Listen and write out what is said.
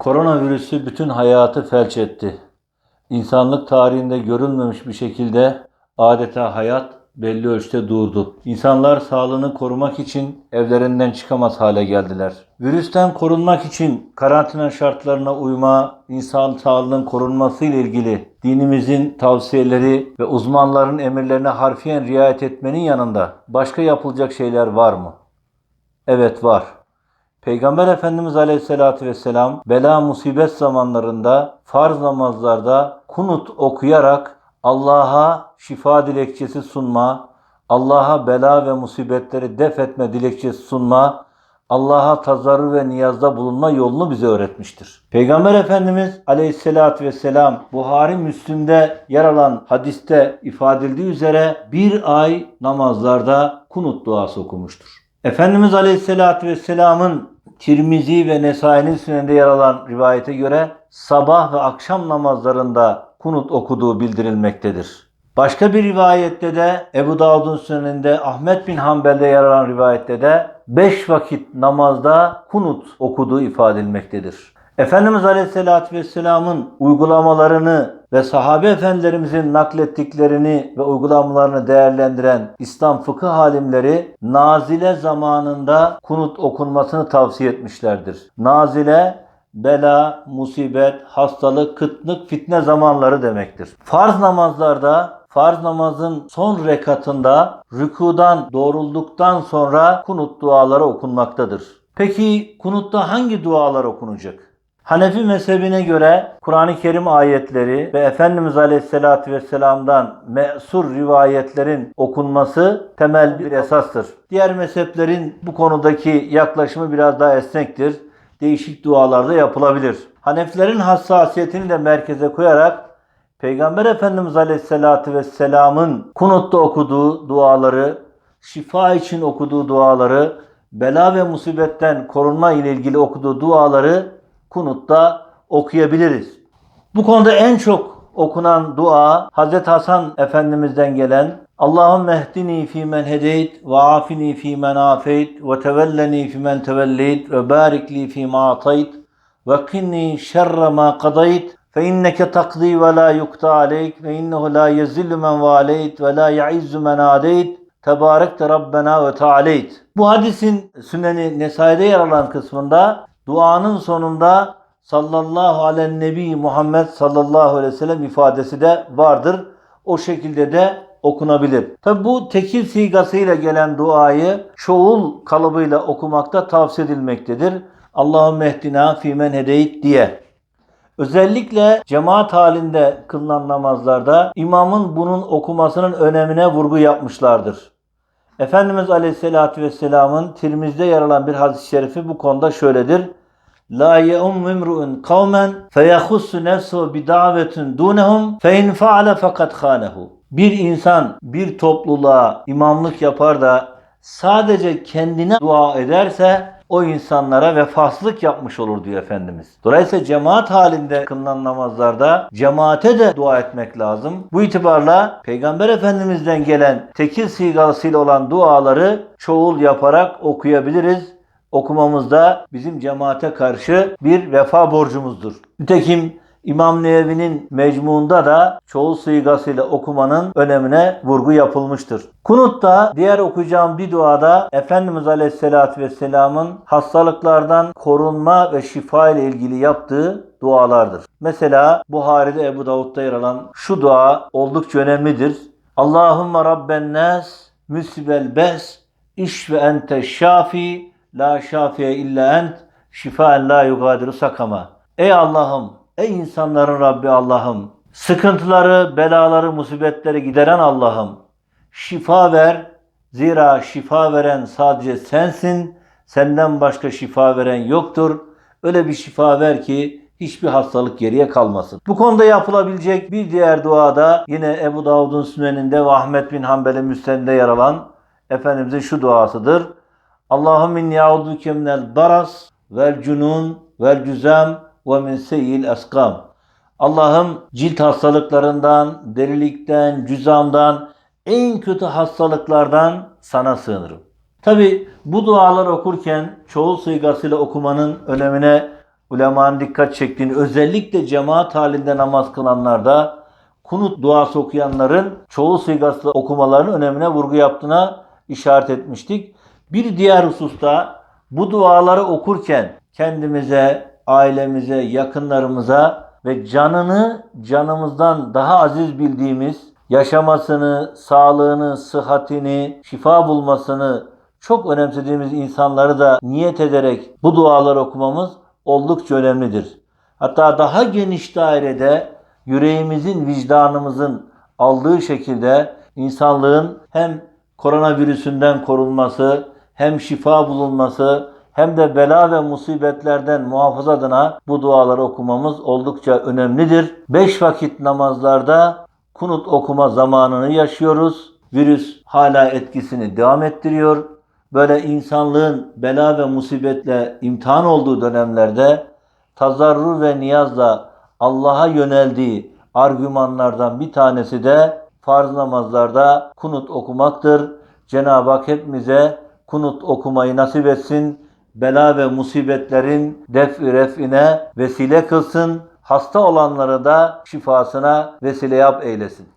Koronavirüsü bütün hayatı felç etti. İnsanlık tarihinde görülmemiş bir şekilde adeta hayat belli ölçüde durdu. İnsanlar sağlığını korumak için evlerinden çıkamaz hale geldiler. Virüsten korunmak için karantina şartlarına uyma, insan sağlığının korunması ile ilgili dinimizin tavsiyeleri ve uzmanların emirlerine harfiyen riayet etmenin yanında başka yapılacak şeyler var mı? Evet var. Peygamber Efendimiz Aleyhisselatü Vesselam bela musibet zamanlarında farz namazlarda kunut okuyarak Allah'a şifa dilekçesi sunma, Allah'a bela ve musibetleri def etme dilekçesi sunma, Allah'a tazarru ve niyazda bulunma yolunu bize öğretmiştir. Peygamber Efendimiz Aleyhisselatü Vesselam Buhari Müslim'de yer alan hadiste ifade edildiği üzere bir ay namazlarda kunut duası okumuştur. Efendimiz Aleyhisselatü Vesselam'ın Tirmizi ve Nesai'nin sünende yer alan rivayete göre sabah ve akşam namazlarında kunut okuduğu bildirilmektedir. Başka bir rivayette de Ebu Davud'un süneninde Ahmet bin Hanbel'de yer alan rivayette de 5 vakit namazda kunut okuduğu ifade edilmektedir. Efendimiz Aleyhisselatü Vesselam'ın uygulamalarını ve sahabe efendilerimizin naklettiklerini ve uygulamalarını değerlendiren İslam fıkıh alimleri nazile zamanında kunut okunmasını tavsiye etmişlerdir. Nazile bela, musibet, hastalık, kıtlık, fitne zamanları demektir. Farz namazlarda farz namazın son rekatında rükudan doğrulduktan sonra kunut duaları okunmaktadır. Peki kunutta hangi dualar okunacak? Hanefi mezhebine göre Kur'an-ı Kerim ayetleri ve Efendimiz Aleyhisselatü Vesselam'dan mesur rivayetlerin okunması temel bir esastır. Diğer mezheplerin bu konudaki yaklaşımı biraz daha esnektir. Değişik dualarda yapılabilir. Hanefilerin hassasiyetini de merkeze koyarak Peygamber Efendimiz Aleyhisselatü Vesselam'ın kunutta okuduğu duaları, şifa için okuduğu duaları, bela ve musibetten korunma ile ilgili okuduğu duaları kunutta okuyabiliriz. Bu konuda en çok okunan dua Hazreti Hasan Efendimiz'den gelen Allahümme ehdini fi men hedeyt ve afini fi men afeyt ve tevelleni fi men tevelleyt ve barikli fi ma atayt ve kinni şerre ma kadayt fe inneke takdi ve la yukta aleyk ve innehu la yezillu men valeyt ve la yaizzu men adeyt Tebarekte Rabbena ve Tealeyt. Bu hadisin Süneni Nesai'de yer alan kısmında duanın sonunda sallallahu aleyhi nebi Muhammed sallallahu aleyhi ve sellem ifadesi de vardır. O şekilde de okunabilir. Tabi bu tekil sigasıyla gelen duayı çoğul kalıbıyla okumakta tavsiye edilmektedir. Allahümme ehdina fimen hedeyt diye. Özellikle cemaat halinde kılınan namazlarda imamın bunun okumasının önemine vurgu yapmışlardır. Efendimiz Aleyhisselatü Vesselam'ın Tirmiz'de yer alan bir hadis-i şerifi bu konuda şöyledir. La ye'um imru'un kavmen feyahussu nefsuhu bi davetin dunehum fe in faale fakat khanehu. Bir insan bir topluluğa imamlık yapar da sadece kendine dua ederse o insanlara vefasızlık yapmış olur diyor Efendimiz. Dolayısıyla cemaat halinde kılınan namazlarda cemaate de dua etmek lazım. Bu itibarla Peygamber Efendimiz'den gelen tekil sigasıyla olan duaları çoğul yaparak okuyabiliriz. Okumamız da bizim cemaate karşı bir vefa borcumuzdur. Nitekim İmam Nevevi'nin mecmuunda da çoğul sigasıyla okumanın önemine vurgu yapılmıştır. Kunut'ta diğer okuyacağım bir duada Efendimiz Aleyhisselatü Vesselam'ın hastalıklardan korunma ve şifa ile ilgili yaptığı dualardır. Mesela Buhari'de Ebu Davud'da yer alan şu dua oldukça önemlidir. Allahümme Rabben nas müsibel bes iş ve ente şafi la şafiye illa ent şifaen la yugadiru sakama. Ey Allah'ım Ey insanların Rabbi Allah'ım, sıkıntıları, belaları, musibetleri gideren Allah'ım, şifa ver. Zira şifa veren sadece sensin. Senden başka şifa veren yoktur. Öyle bir şifa ver ki hiçbir hastalık geriye kalmasın. Bu konuda yapılabilecek bir diğer duada yine Ebu Davud'un süneninde ve Ahmet bin Hanbel'in müstende yer alan Efendimizin şu duasıdır. Allahum min ya'uduke minel baras vel cunun vel cüzem ve min seyyil eskam. Allah'ım cilt hastalıklarından, delilikten, cüzamdan, en kötü hastalıklardan sana sığınırım. Tabi bu dualar okurken çoğul sıygasıyla okumanın önemine ulemanın dikkat çektiğini özellikle cemaat halinde namaz kılanlarda kunut duası okuyanların çoğu sigaslı okumalarının önemine vurgu yaptığına işaret etmiştik. Bir diğer hususta bu duaları okurken kendimize, ailemize, yakınlarımıza ve canını canımızdan daha aziz bildiğimiz yaşamasını, sağlığını, sıhhatini, şifa bulmasını çok önemsediğimiz insanları da niyet ederek bu duaları okumamız oldukça önemlidir. Hatta daha geniş dairede yüreğimizin, vicdanımızın aldığı şekilde insanlığın hem koronavirüsünden korunması, hem şifa bulunması, hem de bela ve musibetlerden muhafaza adına bu duaları okumamız oldukça önemlidir. Beş vakit namazlarda kunut okuma zamanını yaşıyoruz. Virüs hala etkisini devam ettiriyor. Böyle insanlığın bela ve musibetle imtihan olduğu dönemlerde tazarrur ve niyazla Allah'a yöneldiği argümanlardan bir tanesi de farz namazlarda kunut okumaktır. Cenab-ı Hak hepimize kunut okumayı nasip etsin. Bela ve musibetlerin def refine vesile kılsın. Hasta olanları da şifasına vesile yap eylesin.